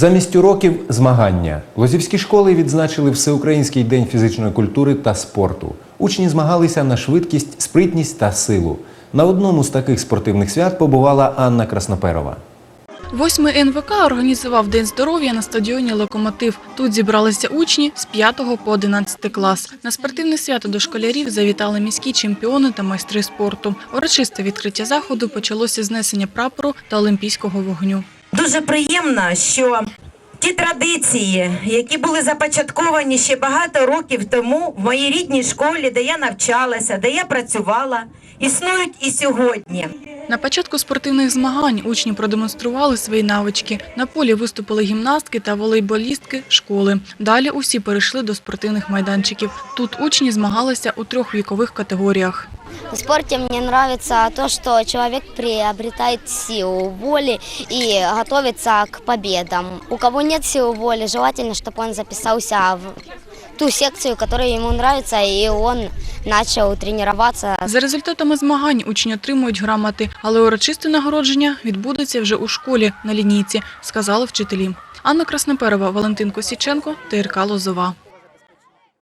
Замість уроків змагання. Лозівські школи відзначили Всеукраїнський день фізичної культури та спорту. Учні змагалися на швидкість, спритність та силу. На одному з таких спортивних свят побувала Анна Красноперова. Восьмий НВК організував День здоров'я на стадіоні Локомотив. Тут зібралися учні з 5 по 11 клас. На спортивне свято до школярів завітали міські чемпіони та майстри спорту. Урочисте відкриття заходу почалося з знесення прапору та олімпійського вогню. Дуже приємно, що ті традиції, які були започатковані ще багато років тому в моїй рідній школі, де я навчалася, де я працювала, існують і сьогодні. На початку спортивних змагань учні продемонстрували свої навички. На полі виступили гімнастки та волейболістки школи. Далі усі перейшли до спортивних майданчиків. Тут учні змагалися у трьох вікових категоріях. В спорте мне нравится то, что человек приобретает силу воли и готовится к победам. У кого нет силы воли, желательно, чтобы он записался в ту секцию, которая ему нравится, и он начал тренироваться. За результатами змагань учні отримують грамоти, але урочисте нагородження відбудеться вже у школі на лінійці, сказали вчителі. Анна Красноперова, Валентин Косіченко, ТРК Лозова.